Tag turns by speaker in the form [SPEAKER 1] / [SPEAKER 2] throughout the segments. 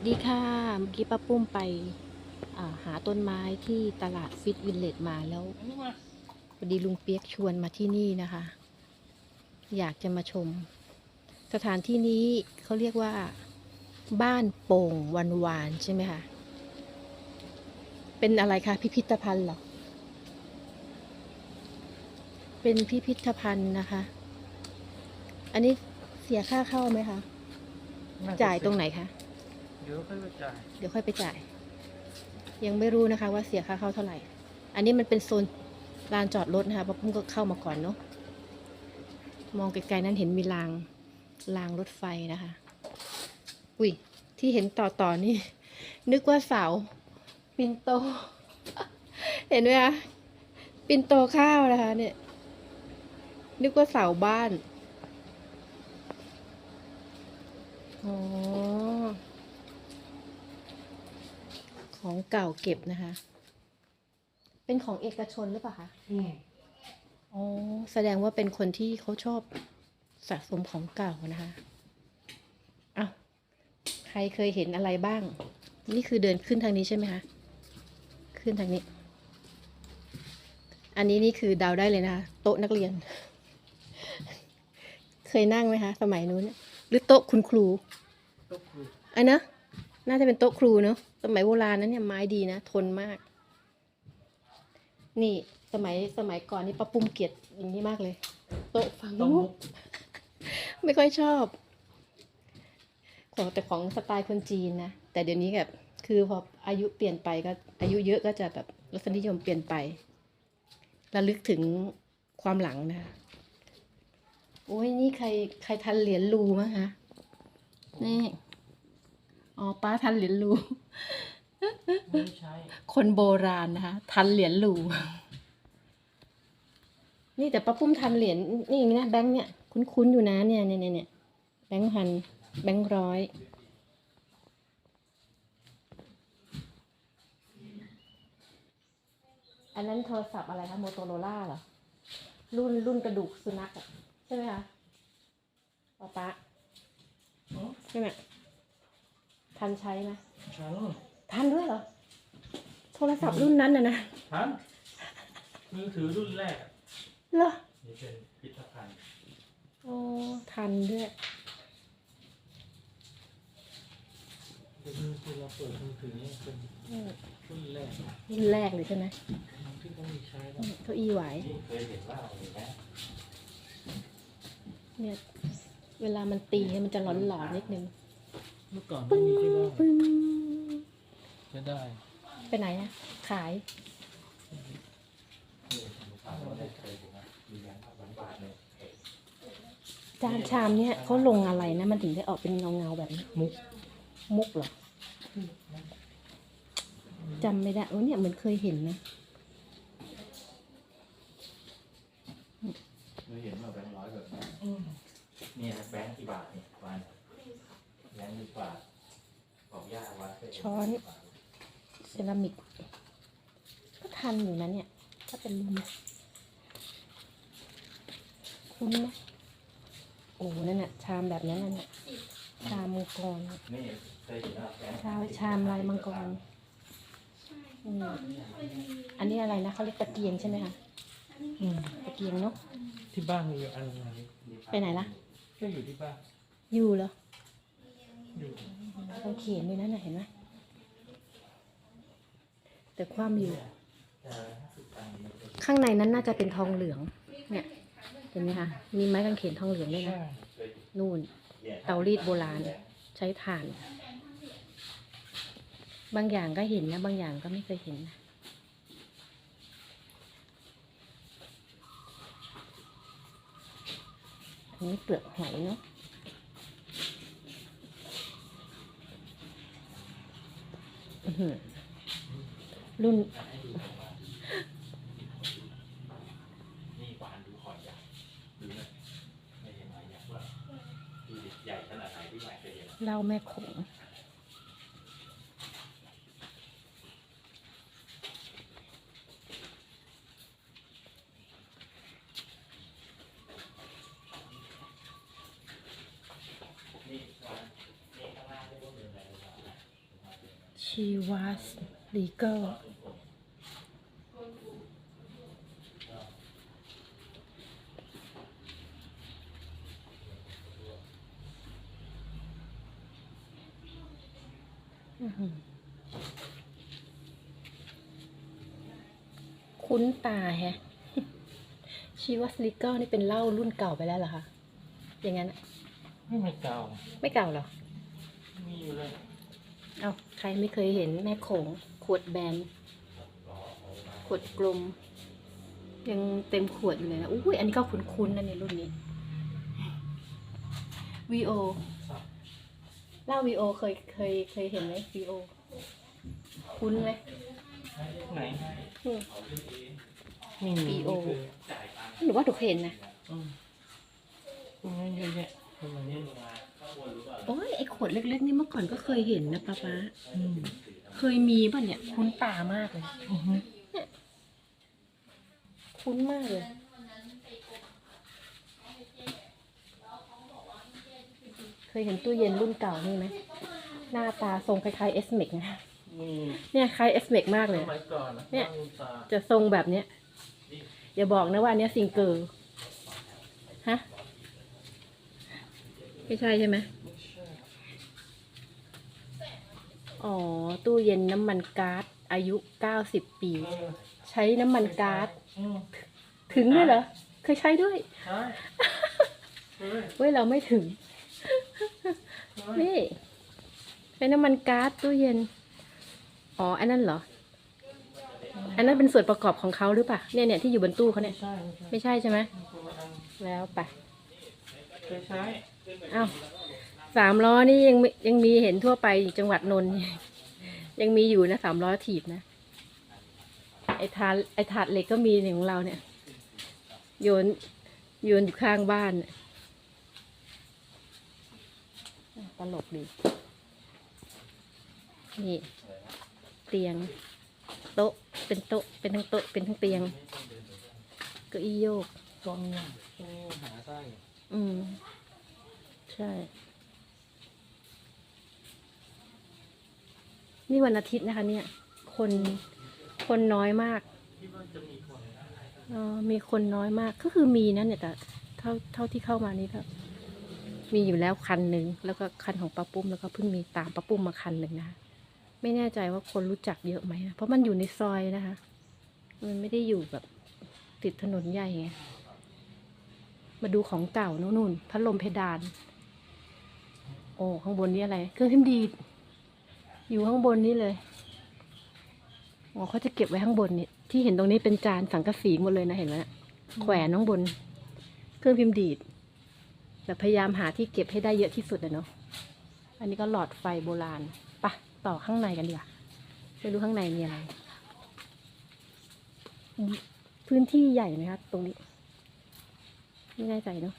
[SPEAKER 1] สดีค่ะ เมื่อกี้ป้าปุ้มไปอ่าหาต้นไม้ที่ตลาดฟิตวิลเลจมาแล้วพอดีลุงเปียกชวนมาที่นี่นะคะ อยากจะมาชม สถานที่นี้เขาเรียกว่า บ้านโป่งวันวานใช่ไหมคะเป็นอะไรคะพิพิธภัณฑ์เหรอ เป็นพิพิธภัณฑ์นะคะ อันนี้เสียค่าเข้าไหมคะจ่ายตรงไหนคะ
[SPEAKER 2] เดี๋ยวค่อยไปจ่าย
[SPEAKER 1] เดี๋ยวค่อยไปจ่าย ยังไม่รู้นะคะว่าเสียค่าเข้าเท่าไหร่ อันนี้มันเป็นโซนลานจอดรถนะคะเพราะเพิ่งก็เข้ามาก่อนเนาะมองไกลๆนั้นเห็นมีรางรางรถไฟนะคะ อุ้ยที่เห็นต่อต่อๆนี่ นึกว่าเสาปินโต เห็นไหมคะปินโตข้าวนะคะ เนี่ย นึกว่าเสาบ้าน อ๋อ ของเก่าเก็บนะคะ เป็นของเอกชนหรือเปล่าคะอ๋อแสดงว่าเป็นคนที่เขาชอบสะสมของเก่านะคะอ้าวใครเคยเห็นอะไรบ้าง นี่คือเดินขึ้นทางนี้ใช่ไหมคะ ขึ้นทางนี้ อันนี้นี่คือเดาได้เลยนะคะโต๊ะนักเรียน เคยนั่งไหมคะ สมัยนู้นหรือโต๊ะคุณครู
[SPEAKER 2] ตกครู
[SPEAKER 1] อันนะ น่าจะเป็นโต๊ะครูเนอะสมัยโบราณนั้นเนี่ยไม้ดีนะ ทนมาก นี่สมัยสมัยก่อนนี่ป้าปุ้มเกลียดอย่างนี้มากเลย โต๊ะฟัง
[SPEAKER 2] ต้อง
[SPEAKER 1] ลู
[SPEAKER 2] มุ
[SPEAKER 1] ก
[SPEAKER 2] ก
[SPEAKER 1] ไม่ค่อยชอบ ของแต่ของสไตล์คนจีนนะ แต่เดี๋ยวนี้แบบคือพออายุเปลี่ยนไปก็ อายุเยอะก็จะแบบรสนิยมเปลี่ยนไประลึกถึงความหลังนะคะโอ้ยนี่ใครใครทันเหรียญรูมั้งคะนี่ อ๋อป้าทันเหรียญรู
[SPEAKER 2] ไม่ใช่
[SPEAKER 1] คนโบราณนะคะ ทันเหรียญหลูนี่แต่ป้าปุ้มทันเหรียญนี่นะแบงค์เนี่ยคุ้นๆอยู่นะเนี่ยเนี่ยเนี่ยเนี่ยแบงค์พันแบงค์ร้อยอันนั้นโทรศัพท์อะไรคะโมโตโรล่าเหรอ รุ่นรุ่นกระดูกสุนัขอะใช่ไหมคะป้าป๊าใช่ไหม ทันใช้ไหม
[SPEAKER 2] ฉัน
[SPEAKER 1] ทันด้วยเหรอ โทรศัพท์รุ่นนั้นนะนะ
[SPEAKER 2] ฉันมือถือรุ่นแรกอะ
[SPEAKER 1] เหรอ
[SPEAKER 2] นี่เป็นพิพิธภัณฑ์
[SPEAKER 1] โอ้ทันด้วย
[SPEAKER 2] เป็นมือถือเราเปิดมือถือนี่เป็น
[SPEAKER 1] อืม
[SPEAKER 2] รุ่นแรก
[SPEAKER 1] รุ่นแรกเลยใช่ไหม
[SPEAKER 2] ที่ต้องมีใช้แล้ว
[SPEAKER 1] อืมเก้าอี้ไหว
[SPEAKER 2] นี่เคยเห็นว่าเห็นไหม
[SPEAKER 1] เนี่ย เวลามันตีเนี่ยมันจะหลอนหลอนๆนิดนึง
[SPEAKER 2] เมื่อก่อนไม่มีที่บ้าน
[SPEAKER 1] ปึ้ง
[SPEAKER 2] จะได้
[SPEAKER 1] ไปไหนอะขาย จานชามเนี่ยเขาลงอะไรนะ มันถึงได้ออกเป็นเงาเงาๆแบบนี้
[SPEAKER 2] มุก
[SPEAKER 1] มุกเหรอจำไม่ได้โอ้เนี่ยเหมือนเคยเห็นนะ
[SPEAKER 3] เคยเห็นว่าแบงค์ร้อยแบบนี้เนี่ยแบงค์กี่บาทเนี่ย
[SPEAKER 1] ช้อนเซรามิก ก็ทันอยู่นะเนี่ย ถ้าเป็นรุ่นคุ้นไหมโอ้นั่นน่ะ ชามแบบนั้นน่ะเนี่ยชามมังกร
[SPEAKER 3] นี่เคยเห็นว่าแบงค์
[SPEAKER 1] ชามชามลายมังกรอืมอันนี้อะไรนะเขาเรียกตะเกียงใช่ไหมคะ
[SPEAKER 2] อืม
[SPEAKER 1] ตะเกียงเนาะ
[SPEAKER 2] ที่บ้านมีอยู่อันนึง
[SPEAKER 1] ไปไหนล่ะ
[SPEAKER 2] ก็อยู่ที่บ้าน
[SPEAKER 1] อยู่เหรอ
[SPEAKER 2] อยู่
[SPEAKER 1] ต้องเขียนนั่นนะเห็นไหมแต่ความอยู่ ข้างในนั้นน่าจะเป็นทองเหลือง เนี่ยเห็นไหมคะมีไม้กางเขนทองเหลืองด้วยนะนู่น เตารีดโบราณ ใช้ถ่าน บางอย่างก็เห็นนะบางอย่างก็ไม่เคยเห็นนะอันนี้เปลือกหอยเนาะอื้อหือ รุ่น
[SPEAKER 3] นี่หวานดูหอยยักษ์ดูนะไม่เห็นหอยยักษ์ว่าดูดิใหญ่ขนาดไหนที่ใหม่เคยเห็น
[SPEAKER 1] เหล้าแม่ขง ชีวัสลีเกอร์คุ้นตาแฮะ ชีวัสลีเกอร์นี่เป็นเหล้ารุ่นเก่าไปแล้วเหรอคะ อย่างนั้นอะ
[SPEAKER 2] ไม่ไม่เก่า
[SPEAKER 1] ไม่เก่าเหรอ
[SPEAKER 2] มีอยู่เลย
[SPEAKER 1] เอา ใครไม่เคยเห็นแม่โขงขวดแบน ขวดกลม ยังเต็มขวดอยู่เลยนะอุ้ยอันนี้ก็คุ้นๆนะในรุ่นนี้วีโอเล่าวีโอเคยเคยเคยเห็นไหมวีโอคุ้นไหม
[SPEAKER 2] ไหน
[SPEAKER 1] อืม
[SPEAKER 2] ไม่มี
[SPEAKER 1] PO
[SPEAKER 2] ไม่เคย
[SPEAKER 1] หรือว่าถูกเห็นนะ
[SPEAKER 2] อืมพวกนี้เยอะแยะทำไมเนี่ย
[SPEAKER 1] โอ้ยไอขวดเล็กๆนี่เมื่อก่อนก็เคยเห็นนะป้าป๊า
[SPEAKER 2] อืม
[SPEAKER 1] เคยมีป่ะเนี่ย คุ้นตามากเลย
[SPEAKER 2] อือฮึ
[SPEAKER 1] คุ้นมากเลยเคยเห็นตู้เย็นรุ่นเก่านี่ไหมหน้าตาทรงคล้ายๆเอสเมกนะ
[SPEAKER 2] นี่
[SPEAKER 1] เนี่ยคล้ายเอสเมกมาก
[SPEAKER 2] ส
[SPEAKER 1] เลย
[SPEAKER 2] มัยก่อนนะ
[SPEAKER 1] เนี่ย
[SPEAKER 2] บ้าคุณตา
[SPEAKER 1] จะทรงแบบเนี้ยอย่าบอกนะว่าอันเนี้ยซิงเกิลฮะ ไม่ใช่ใช่ไหม
[SPEAKER 2] ไม่ใช่
[SPEAKER 1] อ๋อ ตู้เย็นน้ำมันก๊าซอายุ 90 ปี
[SPEAKER 2] เออ
[SPEAKER 1] ใช้น้ำมันก๊าซ
[SPEAKER 2] อืม
[SPEAKER 1] ถึงด้วยเหรอ เคยใช้ด้วย
[SPEAKER 2] ใช่เฮ้ย
[SPEAKER 1] เว้ย เราไม่ถึง
[SPEAKER 2] เฮ้ย
[SPEAKER 1] นี่ ใช้น้ำมันก๊าซตู้เย็น อ๋อ อันนั้นเหรอ อันนั้นเป็นส่วนประกอบของเขาหรือเปล่าเนี่ยเนี่ยที่อยู่บนตู้เขา
[SPEAKER 2] ไม่
[SPEAKER 1] เนี่ย
[SPEAKER 2] ใช่ไม่ใช่
[SPEAKER 1] ไม่ใช่ใช่ไหม
[SPEAKER 2] คนละอัน
[SPEAKER 1] แล้วไป
[SPEAKER 2] เคยใช้
[SPEAKER 1] เอ้าสามล้อนี่ยังมียังมีเห็นทั่วไปอยู่จังหวัดนนท์ยังมีอยู่นะสามล้อถีบนะ ไอ้ถาดไอ้ถาดเหล็กก็มีในของเราเนี่ย โยนโยนอยู่ข้างบ้านน่ะตลกดี นี่ เตียง โต๊ะ เป็นโต๊ะ เป็นทั้งโต๊ะ เป็นทั้งเตียงเก็อีโยก
[SPEAKER 2] ต้นเนี่ยต้นเนี่ยหาได้
[SPEAKER 1] อืมใช่ นี่วันอาทิตย์นะคะ เนี่ย คนคนน้อยมาก
[SPEAKER 2] อ่ามีคน
[SPEAKER 1] เออมีคนน้อยมากก็คือมีนะเนี่ยแต่เท่าเท่าที่เข้ามานี่ก็มีอยู่แล้วคันหนึ่งแล้วก็คันของป้าปุ้มแล้วก็เพิ่งมีตามป้าปุ้มมาคันหนึ่งนะคะไม่แน่ใจว่าคนรู้จักเยอะไหมนะเพราะมันอยู่ในซอยนะคะ มันไม่ได้อยู่แบบติดถนนใหญ่ไงมาดูของเก่าน่นนู่นพัดลมเพดาน โอ้ข้างบนนี่อะไร เครื่องพิมพ์ดีดอยู่ข้างบนนี่เลยอ๋อเขาจะเก็บไว้ข้างบนนี่ที่เห็นตรงนี้เป็นจานสังกะสีหมดเลยนะเห็นไหมน่ะแขวนข้างบน เครื่องพิมพ์ดีดแบบพยายามหาที่เก็บให้ได้เยอะที่สุดอะเนาะอันนี้ก็หลอดไฟโบราณไปะต่อข้างในกันดีกว่าไม่รู้ข้างในมีอะไรอืมพื้นที่ใหญ่ไหมคะตรงนี้ ไม่แน่ใจเนาะ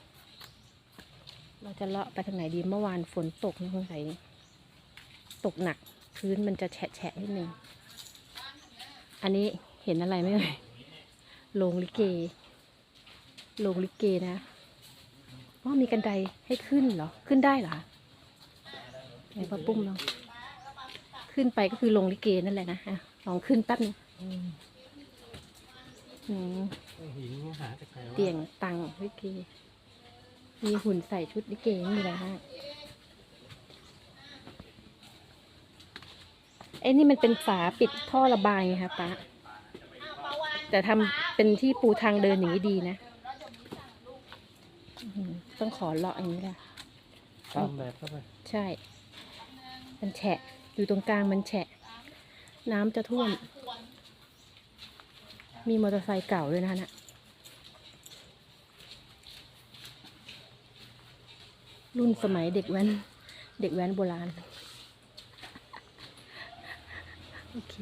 [SPEAKER 1] เราจะเลาะไปทางไหนดีเมื่อวานฝนตกนะคุณใส่ตกหนัก พื้นมันจะแฉะแฉะนิดนึงอันนี้เห็นอะไรไหมเอ่ยโรงลิเกโรงลิเกนะอ๋อมีกันไดให้ขึ้นเหรอ ขึ้นได้เหรอไหนพ่อปุ้มลองขึ้นไปก็คือโรงลิเกนั่นแหละนะอะลองขึ้นแป๊บนึง
[SPEAKER 2] อืม
[SPEAKER 1] อืม
[SPEAKER 2] หินเนี่ยหาจากไหนวะ
[SPEAKER 1] เตียงตังลิเก มีหุ่นใส่ชุดลิเกไม่มีอะไรมากไอ้นี่มันเป็นฝาปิดท่อระบายไงคะป้าแต่ทำเป็นที่ปูทางเดินอย่างนี้ดีนะอื้อหือต้องขอเลาะอย่างนี้แหละ
[SPEAKER 2] ตามแบบเข้าไป
[SPEAKER 1] ใช่ มันแฉะ อยู่ตรงกลางมันแฉะ น้ำจะท่วม มีมอเตอร์ไซค์เก่าด้วยนะคะน่ะ รุ่นสมัยเด็กแว้น เด็กแว้นโบราณ โอเค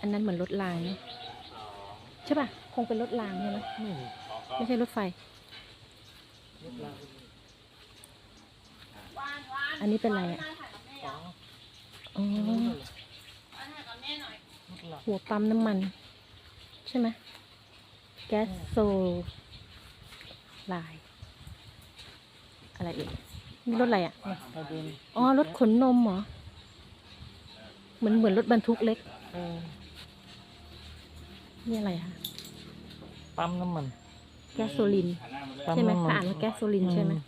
[SPEAKER 1] อันนั้นเหมือนรถรางเนอะใช่ป่ะ คงเป็นรถรางใช่ไหม
[SPEAKER 2] ไม่
[SPEAKER 1] ใช่รถไฟ อันนี้เป็นอะไรอะ
[SPEAKER 2] อ๋อ
[SPEAKER 1] หัวปั๊มน้ำมัน ใช่ไหมแก๊สโซลาย อะไรอีกนี่รถอะไรอะ
[SPEAKER 2] มาดูนี่
[SPEAKER 1] อ๋อรถขนนมเหรอเหมือนเหมือนรถบรรทุกเล็ก
[SPEAKER 2] เออ
[SPEAKER 1] นี่อะไรคะ
[SPEAKER 2] ปั๊มน้ำมัน
[SPEAKER 1] แก๊สโซลิน
[SPEAKER 2] ปั๊ม
[SPEAKER 1] ใช่ไหม
[SPEAKER 2] น้ำ
[SPEAKER 1] เขาอ่านว่าแก๊สโซลินใช่ไหม
[SPEAKER 2] อื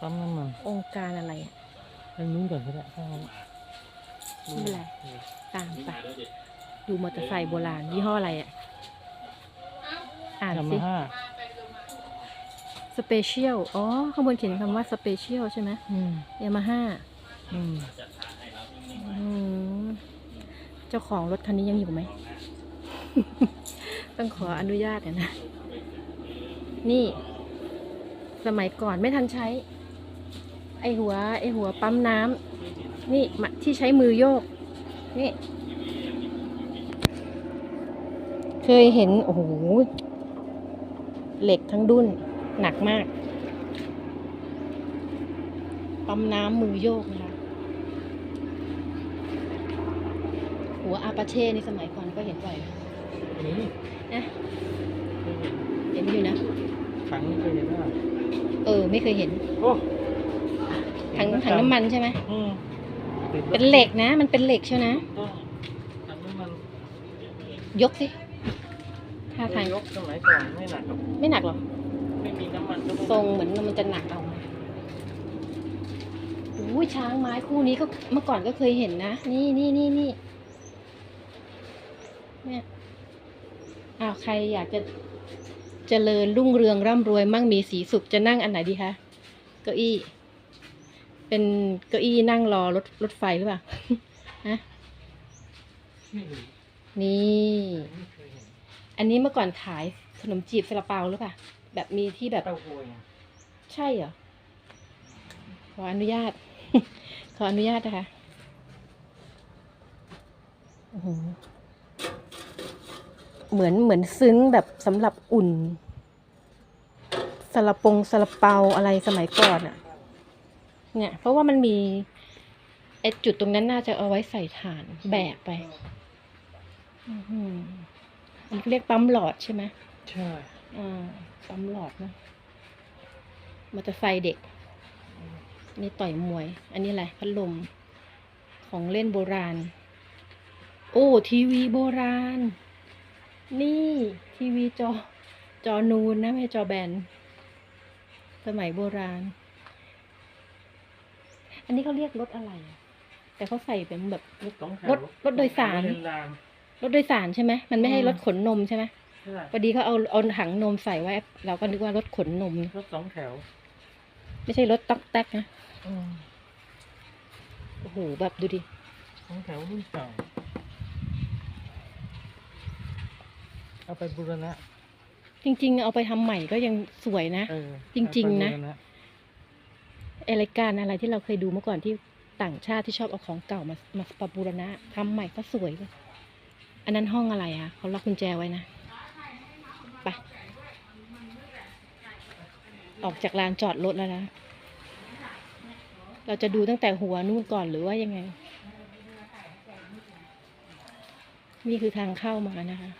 [SPEAKER 2] ปั๊มน้ำมัน
[SPEAKER 1] องค์การอะไรอะ
[SPEAKER 2] อันนู้นก่อนก็ได้ถ้างั้น
[SPEAKER 1] ไม่เป็นไร ตามไปดูมอเตอร์ไซค์โบราณยี่ห้ออะไรอะ อ่าน
[SPEAKER 2] ยา
[SPEAKER 1] สิ
[SPEAKER 2] มาฮ่า
[SPEAKER 1] สเปเชียล อ๋อ ข้างบนเขียนคำว่าสเปเชียลใช่ไหม
[SPEAKER 2] อืม
[SPEAKER 1] ยามาฮ่า
[SPEAKER 2] อืม
[SPEAKER 1] เจ้าของรถคันนี้ยังอยู่ไหม ต้องขออนุญาตหน่อยนะ นี่ สมัยก่อนไม่ทันใช้ ไอหัว ไอหัวปั๊มน้ำ นี่มาที่ใช้มือโยก นี่ เคยเห็น โอ้โห เหล็กทั้งดุน หนักมาก ปั๊มน้ำมือโยกนะคะ หัวอาปาเช่นี่สมัยก่อนก็เห็นบ่อยนะ
[SPEAKER 2] อันนี้
[SPEAKER 1] นะ
[SPEAKER 2] เคยเห็น
[SPEAKER 1] เห็นอยู่นะ
[SPEAKER 2] ถังนี่เคยเห็นว่า
[SPEAKER 1] เออ ไม่เคยเห็น
[SPEAKER 2] โอ้
[SPEAKER 1] ถังถังน้ำมันใช่ไหม
[SPEAKER 2] อืมติดรถ
[SPEAKER 1] เป็นเหล็กนะ มันเป็นเหล็กเชียวนะ
[SPEAKER 2] ต้องถังน้ำมัน
[SPEAKER 1] ยกสิท่าทาง
[SPEAKER 2] ยกสมัยก่อนไม่หนักหรอก
[SPEAKER 1] ไม่หนักหรอ ทรงเหมือนมันจะหนักเอาอุ้ยช้างไม้คู่นี้ก็เมื่อก่อนก็เคยเห็นนะ นี่นี่นี่นี่เนี่ยอ้าวใครอยากจะเจริญรุ่งเรืองร่ำรวยมั่งมีสีสุขจะนั่งอันไหนดีคะเก้าอี้ เป็นเก้าอี้นั่งรอรถรถไฟหรือเปล่าฮะ
[SPEAKER 2] ไม่รู้
[SPEAKER 1] นี่
[SPEAKER 2] ไม่เคยเห็น
[SPEAKER 1] อันนี้เมื่อก่อนขายขนมจีบซาลาเปาหรือเปล่า แบบมีที่แบบ
[SPEAKER 2] เต้าหู้ไง
[SPEAKER 1] ใช่เหรอ ขออนุญาต ขออนุญาตนะคะ โอ้โห เหมือนเหมือนซึ้งแบบสำหรับอุ่นซาลาปงซาลาเปาอะไรสมัยก่อนอะเนี่ย เพราะว่ามันมีไอจุดตรงนั้นน่าจะเอาไว้ใส่ถ่านแบกไป อื้อหือมันเรียกปั๊มหลอดใช่ไหม
[SPEAKER 2] ใช่
[SPEAKER 1] อ่าปั๊มหลอดนะมอเตอร์ไซค์เด็กนี่ต่อยมวย อันนี้อะไรพัดลม ของเล่นโบราณ โอ้ ทีวีโบราณ นี่ทีวีจอ จอนูนนะไม่ใช่จอแบน สมัยโบราณ อันนี้เขาเรียกรถอะไรอะแต่เขาใส่เป็นแบบ
[SPEAKER 2] รถสองแถ
[SPEAKER 1] ร
[SPEAKER 2] ว
[SPEAKER 1] ถรถโดยสาร
[SPEAKER 2] เดินราง
[SPEAKER 1] รถโดยสารใช่ไหม มันไม่ให้
[SPEAKER 2] อืม
[SPEAKER 1] รถขนนมใช่ไหม
[SPEAKER 2] ใช่
[SPEAKER 1] พอดีเขาเอาเอาถังนมใส่ไว้ เราก็นึกว่ารถขนนม
[SPEAKER 2] รถสองแถว
[SPEAKER 1] ไม่ใช่รถต๊อกแต๊กนะ
[SPEAKER 2] อืม
[SPEAKER 1] โอ้โหแบบดูดิ
[SPEAKER 2] สองแถวรุ่นเก่าเอาไปบูรณะ
[SPEAKER 1] จริง ๆ เอาไปทำใหม่ก็ยังสวยนะ
[SPEAKER 2] เออ
[SPEAKER 1] จริง ๆ นะ
[SPEAKER 2] เอาไปบูรณ
[SPEAKER 1] ไอรายการอะไรที่เราเคยดูเมื่อก่อนที่ต่างชาติที่ชอบเอาของเก่ามามาปรับบูรณะทำใหม่ก็สวยเลยอันนั้นห้องอะไรอะเขาล็อกกุญแจไว้นะ ไปออกจากลานจอดรถแล้วนะ เราจะดูตั้งแต่หัวนู่นก่อนหรือว่ายังไง นี่คือทางเข้ามานะคะ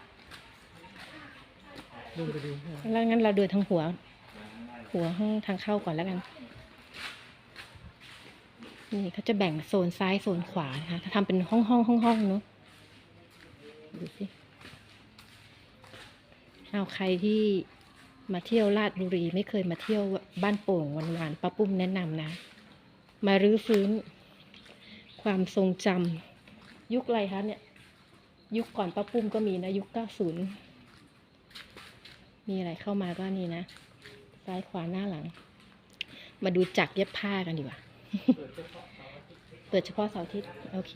[SPEAKER 1] แล้วงั้นเราเดินทางหัว หัวห้องทางเข้าก่อนแล้วกัน นี่เขาจะแบ่งโซนซ้ายโซนขวานะคะถ้าทำเป็นห้องห้องห้องห้องเนาะดูสิ เอาใครที่มาเที่ยวลาดบุรีไม่เคยมาเที่ยวบ้านโป่งวันวานๆป้าปุ้มแนะนำนะ มารื้อฟื้น ความทรงจำยุคอะไรคะเนี่ย ยุคก่อนป้าปุ้มก็มีนะ ยุคเก้าศูนย์มีอะไรเข้ามาก็นี่นะ ซ้ายขวาหน้าหลัง มาดูจักรเย็บผ้ากันดีกว่า เปิดเฉพาะเสาร์อาทิตย์ โอเค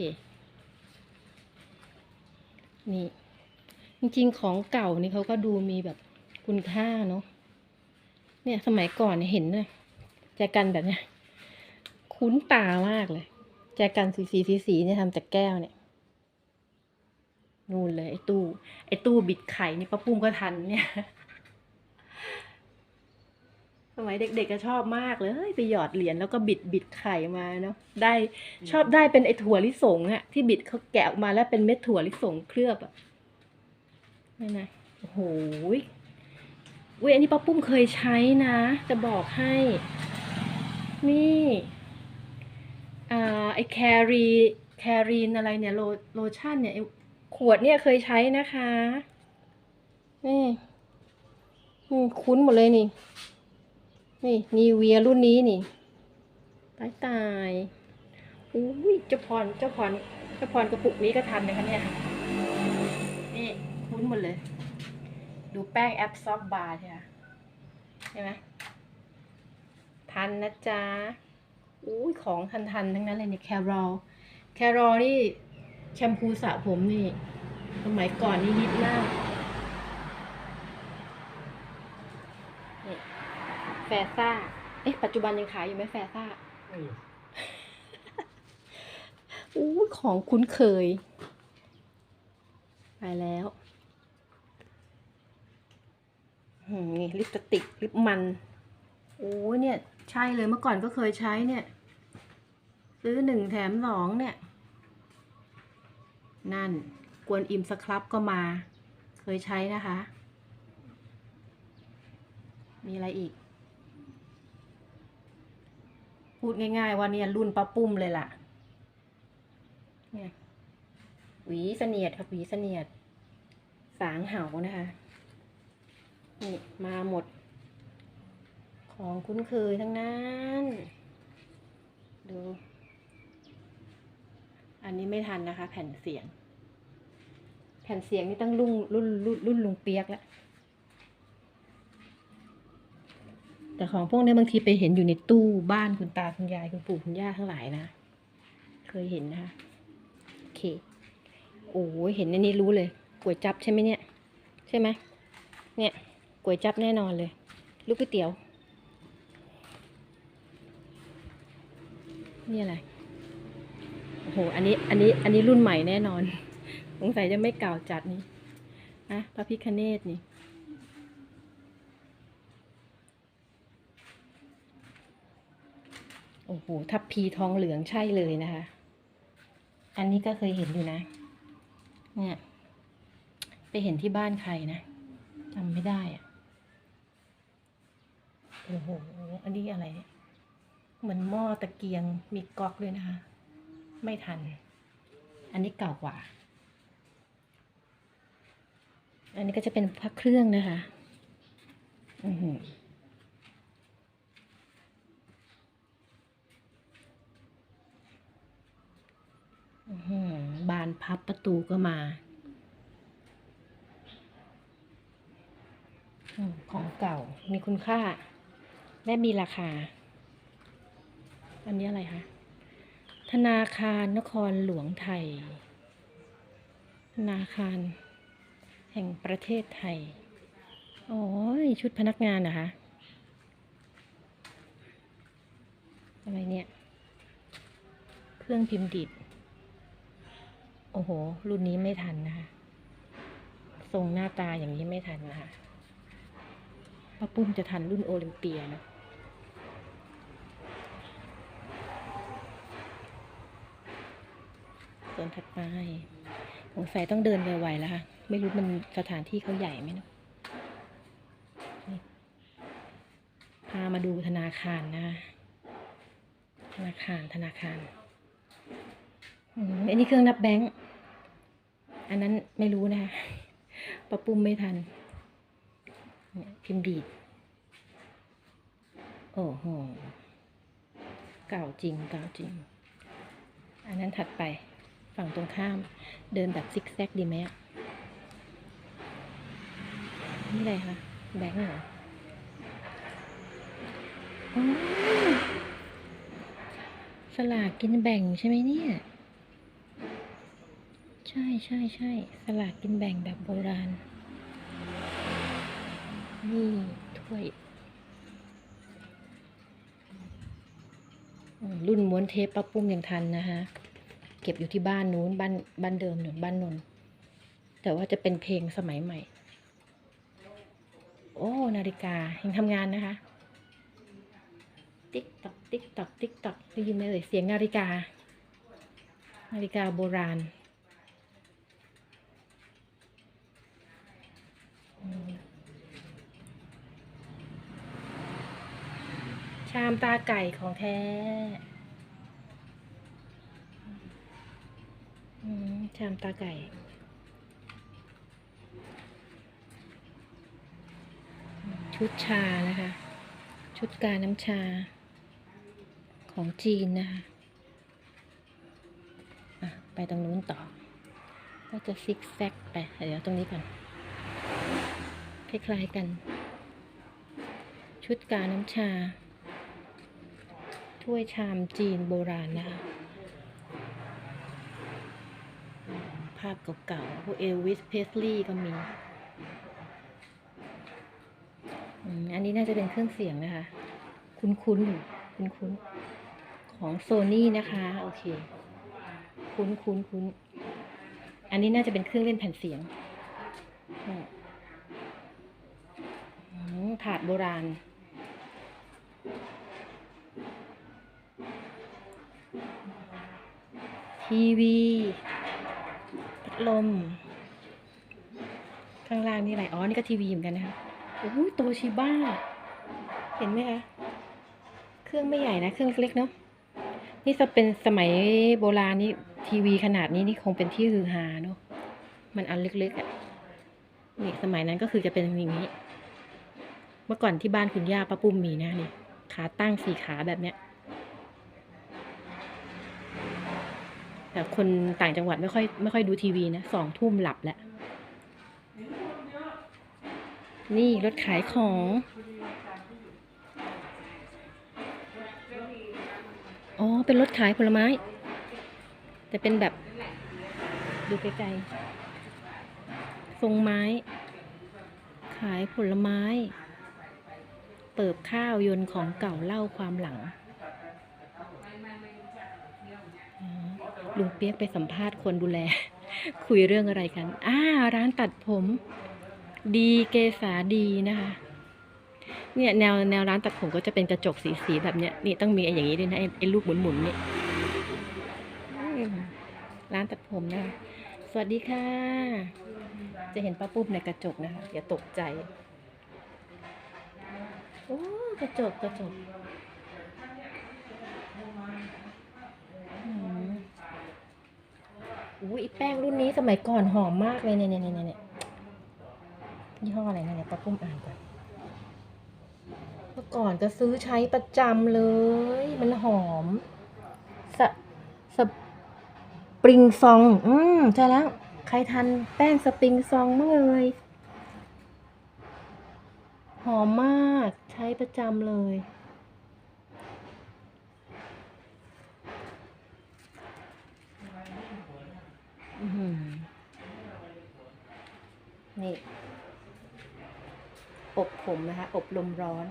[SPEAKER 1] นี่ จริงๆของเก่านี่เขาก็ดูมีแบบคุณค่าเนาะเนี่ยสมัยก่อนเนี่ยเห็นนะแจกันแบบเนี้ยคุ้นตามากเลย แจกันสีสีสีสีเนี่ยทำจากแก้วเนี่ยนู่นเลยไอ้ตู้ไอ้ตู้บิดไข่นี่ป้าปุ้มก็ทันเนี่ย สมัยเด็กๆก็ชอบมากเลย ไปหยอดเหรียญแล้วก็บิดบิดไข่มาเนาะได้ชอบได้เป็นไอ้ถั่วลิสงอะที่บิดเขาแกะออกมาแล้วเป็นเม็ดถั่วลิสงเคลือบอะ นี่นะโอ้โหอุ้ยอันนี้ป้าปุ้มเคยใช้นะ จะบอกให้ นี่อ่าไอแครีแครีนอะไรเนี่ยโลโลชั่นเนี่ยขวดเนี่ยเคยใช้นะคะ นี่อืมคุ้นหมดเลยนี่ นี่นีเวียรุ่นนี้นี่ ตายตายอุ้ยเจ้าพรเจ้าพรเจ้าพรกระปุกนี้ก็ทันนะคะเนี่ย นี่ นหมดเลย ดูแป้งแอปซอบบาร์ใช่ไหมใช่ไหมทันนะจ๊ะอุ้ยของทันทันๆทั้งนั้นเลยเนี่ยแครอลแครอลนี่แชมพูสระผมนี่ สมัยก่อนนี่ฮิตมากนี่แฟซ่า เอ๊ะ ปัจจุบันยังขายอยู่ไหมแฟซ่า
[SPEAKER 2] ไม่อยู่
[SPEAKER 1] อู้ยของคุ้นเคย ไปแล้วหืมนี่ ลิปสติกลิปมัน โอ้เนี่ย ใช่เลยเมื่อก่อนก็เคยใช้เนี่ย ซื้อหนึ่งแถมสองเนี่ย นั่น กวนอิมสครับก็มา เคยใช้นะคะ มีอะไรอีก พูดง่าย ๆ ว่าเนี่ยรุ่นป้าปุ้มเลยล่ะ เนี่ยหวีเสนียดครับหวีเสนียด สางเหานะคะ นี่มาหมด ของคุ้นเคยทั้งนั้น ดู อันนี้ไม่ทันนะคะ แผ่นเสียง แผ่นเสียงนี่ต้องรุ่นรุ่นรุ่นรุ่นลุงเปียกแล้วแต่ของพวกนี้บางทีไปเห็นอยู่ในตู้บ้านคุณตาคุณยายคุณปู่คุณย่าทั้งหลายนะ เคยเห็นนะคะโอเค โอ้ยเห็นในนี้รู้เลยก๋วยจับใช่ไหมเนี่ย ใช่ไหมเนี่ย ก๋วยจับแน่นอนเลย ลูกก๋วยเตี๋ยว นี่อะไร โอ้โห อันนี้ อันนี้ อันนี้รุ่นใหม่แน่นอน สงสัยจะไม่เก่าจัดนี่นะพระพิคเนตนี่ โอ้โห ทับพีทองเหลืองใช่เลยนะคะ อันนี้ก็เคยเห็นอยู่นะ เนี่ย ไปเห็นที่บ้านใครนะจำไม่ได้อะ โอ้โห อันนี้อะไร เหมือนหม้อตะเกียง มีก๊อกด้วยนะคะ ไม่ทัน อันนี้เก่ากว่า อันนี้ก็จะเป็นพระเครื่องนะคะ อือหืออื้อหือบานพับประตูก็มา ของเก่ามีคุณค่า และมีราคา อันนี้อะไรคะ ธนาคารนครหลวงไทย ธนาคาร แห่งประเทศไทย โอ้ยชุดพนักงานนะคะ อะไรเนี่ย เครื่องพิมพ์ดิด โอ้โห รุ่นนี้ไม่ทันนะคะทรงหน้าตาอย่างนี้ไม่ทันนะคะป้าปุ้มจะทันรุ่นโอลิมเปียนะ ส่วนถัดไปสงสัยต้องเดินไวๆแล้วค่ะ ไม่รู้มันสถานที่เขาใหญ่ไหมเนาะพามาดูธนาคารนะธนาคารธนาคารอันนี้เครื่องนับแบงค์อันนั้นไม่รู้นะคะปะปุ้มไม่ทันเนี่ยพิมพ์ดีดโอ้โหเก่าจริงเก่าจริง อันนั้นถัดไป ฝั่งตรงข้าม เดินแบบซิกแซกดีไหมอะนี่อะไรคะแบงค์เหรอสลากกินแบ่งใช่ไหมเนี่ย ใช่ใช่ใช่สลากกินแบ่งแบบโบราณ นี่ถ้วยรุ่นม้วนเทปป้าปุ้มยังทันนะคะ เก็บอยู่ที่บ้านนู้นบ้านบ้านเดิมหนุนบ้านนนแต่ว่าจะเป็นเพลงสมัยใหม่ โอ้นาฬิกายังทำงานนะคะ ติ๊กตอกติ๊กตอกติ๊กตอกได้ยินไหมเอ่ยเสียงนาฬิกา นาฬิกาโบราณชามตาไก่ของแท้ ชามตาไก่ ชุดชานะคะ ชุดกาน้ำชาของจีนนะคะะไปตรงนู้นต่อ ก็จะซิกแซกไป เดี๋ยวตรงนี้ก่อน คล้ายๆกัน ชุดกาน้ำชา ถ้วยชามจีนโบราณนะคะ ภาพเก่าๆ พวกเอลวิส เพสลีย์ก็มี อันนี้น่าจะเป็นเครื่องเสียงนะคะ คุ้นๆคุ้นๆ ของโซนี่นะคะ โอเค คุ้นคุ้นคุ้นอันนี้น่าจะเป็นเครื่องเล่นแผ่นเสียงถาดโบราณทีวี ลม ข้างล่างนี่อะไร อ๋อ นี่ก็ทีวีเหมือนกันนะคะโอ้โหโตชิบ้า เห็นไหมคะ เครื่องไม่ใหญ่นะ เครื่องเล็กๆเนาะ นี่จะเป็นสมัยโบราณนี่ทีวีขนาดนี้นี่คงเป็นที่ฮือฮาเนาะ มันอันเล็กๆอะ่ะ นี่สมัยนั้นก็คือจะเป็นอย่างนี้ เมื่อก่อนที่บ้านคุณย่าป้าปุ้มมีนะนี่ ขาตั้งสี่ขาแบบเนี้ย แต่คนต่างจังหวัดไม่ค่อยไม่ค่อยดูทีวีนะสองทุ่มหลับแล้ว นี่รถขายของอ๋อ เป็นรถขายผลไม้ แต่เป็นแบบ ดูไกลๆทรงไม้ ขายผลไม้ เปิบข้าวยนต์ของเก่าเล่าความหลังอ๋อ ลุงเปียกไปสัมภาษณ์คนดูแล คุยเรื่องอะไรกัน อ่า ร้านตัดผม ดีเกษาดีนะคะ เนี่ยแนวแนวร้านตัดผมก็จะเป็นกระจกสีสีแบบเนี้ย นี่ต้องมีไอ้อย่างนี้ด้วยนะไอ้ไอ้ลูกหมุนหมุนๆเนี่ยร้านตัดผมนะคะ สวัสดีค่ะ จะเห็นป้าปุ้มในกระจกนะคะ อย่าตกใจ โอ้ กระจกกระจกอืม อุ้ยแป้งรุ่นนี้สมัยก่อนหอมมากเลยเนี่ยเนี่ยเนี่ยเนี่ยยี่ห้ออะไรนะเนี่ยป้าปุ้มอ่านก่อนเมื่อก่อนก็ซื้อใช้ประจำเลย มันหอมสสปริงซอง อืมใช่แล้ว ใครทันแป้งสปริงซองมั้างเลย หอมมากใช้ประจำเลย อื้อหือ นี่ อบผมนะคะ อบลมร้อน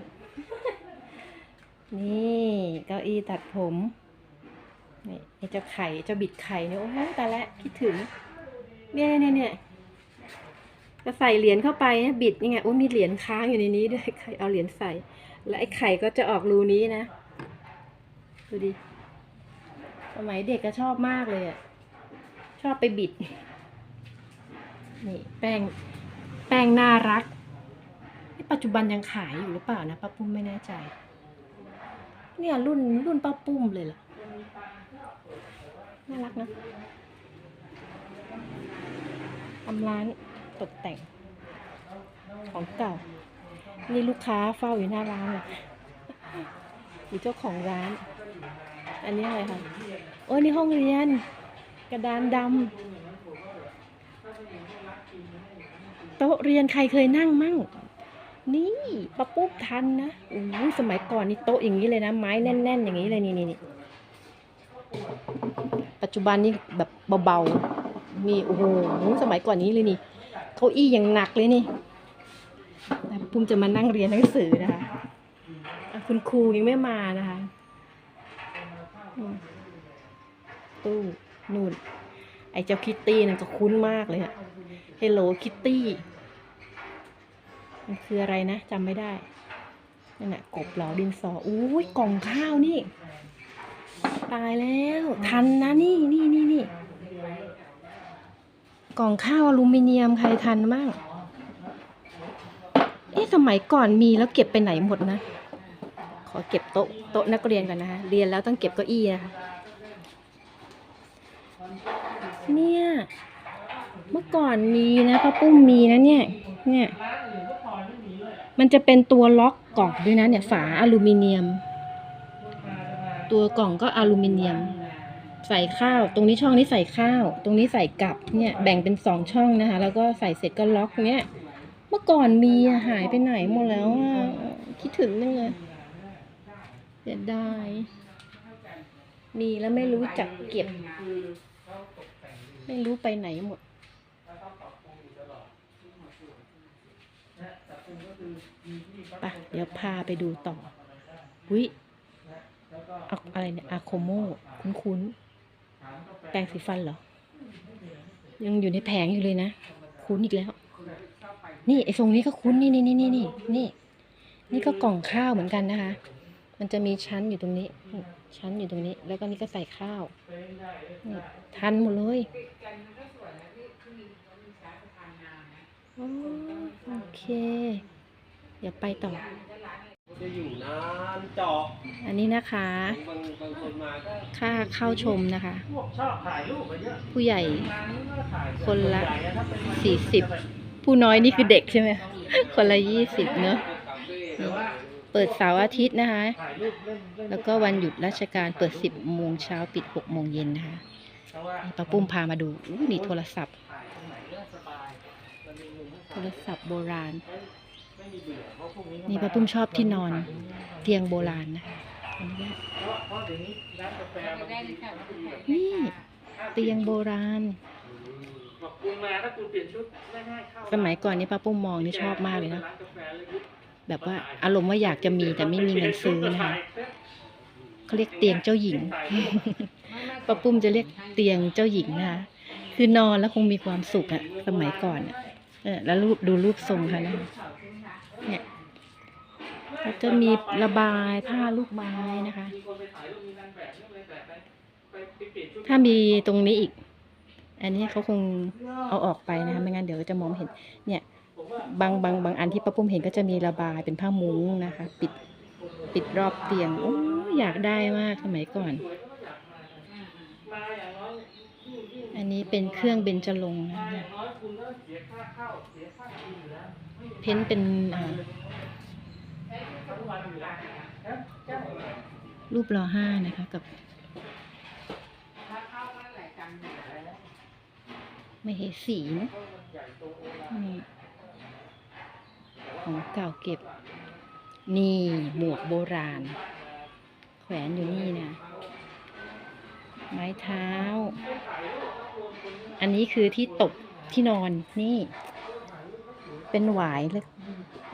[SPEAKER 1] นี่เก้าอี้ตัดผม นี่ไอ้เจ้าไข่เจ้าบิดไข่เนี่ยโอ้โหแต่ละคิดถึง เนี่ยเนี่ยเนี่ยจะใส่เหรียญเข้าไปเนี่ยบิดยังไงโอ้มีเหรียญค้างอยู่ในนี้ด้วยใครเอาเหรียญใส่ แล้วไอ้ไข่ก็จะออกรูนี้นะ ดูดิ สมัยเด็กก็ชอบมากเลยอะ ชอบไปบิด นี่แป้ง แป้งน่ารัก ปัจจุบันยังขายอยู่หรือเปล่านะป้าปุ้มไม่แน่ใจ เนี่ยรุ่นรุ่นป้าปุ้มเลยเหรอน่ารักนะทำร้านตกแต่ง ของเก่า นี่ลูกค้าเฝ้าอยู่หน้าร้านเลยอยู่เจ้าของร้าน อันนี้อะไรคะ โอ้ยนี่ห้องเรียน กระดานดำโต๊ะเรียนใครเคยนั่งมั่ง นี่ป้าปุ๊บทันนะโอ้ยสมัยก่อนนี่โต๊ะอย่างนี้เลยนะ ไม้แน่น ๆ อย่างนี้เลยนี่นี่นี่ปัจจุบันนี่แบบเบาๆมีโอ้โหสมัยก่อนนี้เลยนี่เก้าอี้อย่างหนักเลยนี่แต่ปุ้มจะมานั่งเรียนหนังสือนะคะ คุณครูยังไม่มานะคะตู้ นู่น ไอ้เจ้าคิตตี้นั่นก็คุ้นมากเลยอะ Hello Kitty มันคืออะไรนะจำไม่ได้นั่นแหละกบเหลาดินสออุ้ยกล่องข้าวนี่ ตายแล้ว ทันนะนี่นี่นี่นี่กล่องข้าวอลูมิเนียมใครทันบ้างเอ๊ะสมัยก่อนมีแล้วเก็บไปไหนหมดนะ ขอเก็บโต๊ะโต๊ะนักเรียนก่อนนะคะเรียนแล้วต้องเก็บเก้าอี้นะคะ เนี่ย เมื่อก่อนมีนะป้าปุ้มมีนะเนี่ย เนี่ย
[SPEAKER 2] มั
[SPEAKER 1] นจะเป็นตัวล็อกกล่องด้วยนะเนี่ยฝาอลูมิเนียม ตัวกล่องก็อลูมิเนียม ใส่ข้าว ตรงนี้ช่องนี้ใส่ข้าว ตรงนี้ใส่กลับเนี่ยแบ่งเป็นสองช่องนะคะ แล้วก็ใส่เสร็จก็ล็อกเนี่ยเมื่อก่อนมีหายไปไหนหมดแล้วคิดถึงนึงเลยเสียดายมีแล้วไม่รู้จักเก็บ ไม่รู้ไปไหนหมดไปเดี๋ยวพาไปดูต่อวิอะอะไรเนี่ยอาโคโมคุ้นๆ แปรงสีฟันเหรอ ยังอยู่ในแผงอยู่เลยนะ คุ้นอีกแล้ว นี่ไอ้ทรงนี้ก็คุ้น นี่นี่นี่นี่นี่นี่ นี่ก็กล่องข้าวเหมือนกันนะคะ มันจะมีชั้นอยู่ตรงนี้นี่ชั้นอยู่ตรงนี้ แล้วก็นี่ก็ใส่ข้าวนี่ทันหมดเลยอ๋อโอเคเดี๋ยวไปต่อ
[SPEAKER 2] จะอยู่นานเจาะ
[SPEAKER 1] อันนี้นะคะ
[SPEAKER 2] บางบางคนมาก็
[SPEAKER 1] ค่าเข้าชมนะคะ
[SPEAKER 2] พวกชอบถ่ายรูปไปเยอะ
[SPEAKER 1] ผู้ใหญ่
[SPEAKER 2] งานนี้ก็ถ่าย
[SPEAKER 1] คนละ
[SPEAKER 2] ส่วใหญ่อถ้าเป็นวัน
[SPEAKER 1] สี่สิบ ผู้น้อยนี่คือเด็กใช่ไหม คนละยี่สิบเนอะ
[SPEAKER 2] แต่ว่า
[SPEAKER 1] เปิดเสาร์อาทิตย์นะคะ
[SPEAKER 2] ถ่ายรูปเล่นเล่น
[SPEAKER 1] แล้วก็วันหยุดราชการเปิด 10 โมงเช้าปิด 6 โมงเย็นนะคะ
[SPEAKER 2] เพราะว่า
[SPEAKER 1] นี่ป้าปุ้มพามาดูอู้นี่โทรศัพท์
[SPEAKER 2] ถ่ายตรงไหนก็สบายมันมีมุมให้
[SPEAKER 1] โท
[SPEAKER 2] ถ่าย
[SPEAKER 1] รศัพท์โบราณ
[SPEAKER 2] ไม่มีเบื่อเพราะพวกนี้
[SPEAKER 1] นี่ป้าปุ้มชอบที่นอนเตียงโบราณนะคะอันนี้
[SPEAKER 2] เพราะเพราะเดี๋ยวนี้ร้านกาแฟมันมี
[SPEAKER 1] นี่เตียงโบราณ
[SPEAKER 2] บอกคุณมาถ้าคุณเปลี่ยนชุดไม่ให้เข้า
[SPEAKER 1] สมัยก่อนนี่ป้าปุ้มมองนี่ชอบมากเลยนะ
[SPEAKER 2] ร้านกา แฟเล็ก
[SPEAKER 1] แบบว่าอารมณ์ว่าอยากจะมีแต่ไม่มีเงินซื้อนะคะเขาเรียกเตียงเจ้าหญิงป้าปุ้มจะเรียกเตียงเจ้าหญิงนะคะคือนอนแล้วคงมีความสุขอะสมัยก่อนอะเออแล้วรูปดูรูปทรงค่ะนะเนี่ยก็จะมีระบายผ้าลูกไม้นะคะ
[SPEAKER 2] มีคนไปถ่ายรูปมีนางแบบนี่เลยแต่ไปไปไปเปลี่ยนชุด
[SPEAKER 1] ถ้ามีตรงนี้อีก อันนี้เขาคงเอาออกไปนะคะไม่งั้นเดี๋ยวจะมองไม่เห็น เนี่ย
[SPEAKER 2] ผมว่า
[SPEAKER 1] บางบางบางอันที่ป้าปุ้มเห็นก็จะมีระบายเป็นผ้ามุ้งนะคะ ปิดปิดรอบเตียงโอ้อยากได้มากสมัยก่อน
[SPEAKER 2] อัน
[SPEAKER 1] นี้เป็นเครื่องเบญจรงค์นะ
[SPEAKER 2] เพ้
[SPEAKER 1] นเป็น
[SPEAKER 2] รู
[SPEAKER 1] ปรอห้านะคะกับ ไม่เห็นสีนะ
[SPEAKER 2] ใหญ่โตโอฬาร
[SPEAKER 1] นี่ ของเก่าเก็บ นี่หมวกโบราณ แขวนอยู่นี่นะ ไม้เท้า อันนี้คือที่ตบที่นอนนี่ เป็นหวายเล็ก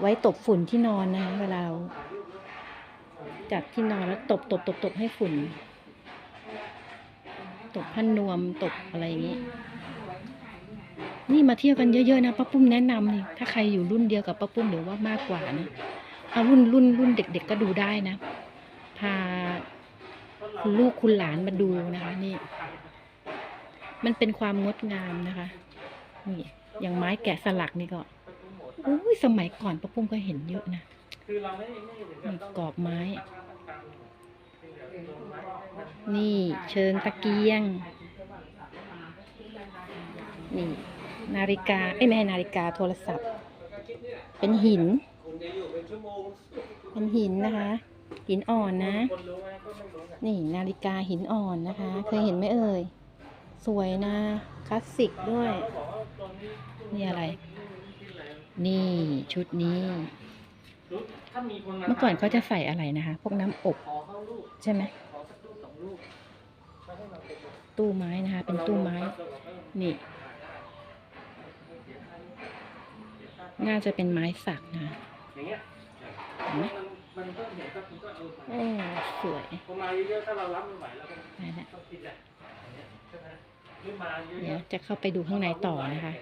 [SPEAKER 1] ไว้ตบฝุ่นที่นอนนะเวลาเราจัดที่นอนแล้วตบตบตบตบให้ฝุ่น ตบพันนวมตบอะไรอย่างนี้ นี่มาเที่ยวกันเยอะๆนะป้าปุ้มแนะนำนี่ถ้าใครอยู่รุ่นเดียวกับป้าปุ้มหรือว่ามากกว่านะเอารุ่นรุ่นรุ่นเด็ก ๆ ก็ดูได้นะ พาคุณลูกคุณหลานมาดูนะคะนี่ มันเป็นความงดงามนะคะ นี่อย่างไม้แกะสลักนี่ก็อุ้ยสมัยก่อนป้าปุ้มก็เห็นเยอะนะ
[SPEAKER 2] คือเราไม่ไม่ถึงกับ
[SPEAKER 1] นี่กรอบไม้
[SPEAKER 2] น
[SPEAKER 1] นี่เชิงตะเกียง นี่ นาฬิกาเอ้ไม่ใช่นาฬิกาโทรศัพท์ เป็นหิน
[SPEAKER 2] เป็น
[SPEAKER 1] หินนะคะ หินอ่อนนะ
[SPEAKER 2] นี่นา
[SPEAKER 1] ฬิกาหินอ่อนนะคะ เคยเห็นไหมเอ่ย สวยนะ คลาสสิกด้วย
[SPEAKER 2] นี่
[SPEAKER 1] อะไร
[SPEAKER 2] นี่
[SPEAKER 1] ชุดนี้ เมื่อก่อนเขาจะใส่อะไรนะคะ พวกน้ำอบ ใช่ไหมตู้ไม้นะคะ เป็นตู้ไม้ นี่ น่าจะเป็นไม้สักนะ
[SPEAKER 2] อย่างเงี้ย
[SPEAKER 1] เห็นไหม
[SPEAKER 2] มันมันก็เห็นก็คุณก็เออไป
[SPEAKER 1] โอ้สวย
[SPEAKER 2] พอมาเยอะๆถ้าเรารับไม่ไหวแล้วก็
[SPEAKER 1] นั่นแหละ
[SPEAKER 2] ต้องคิดอะอย่างเงี้ยใช่ไหมหรือมาเยอะๆ
[SPEAKER 1] เดี๋ยวจะเข้าไปดูข้างในต่อนะคะ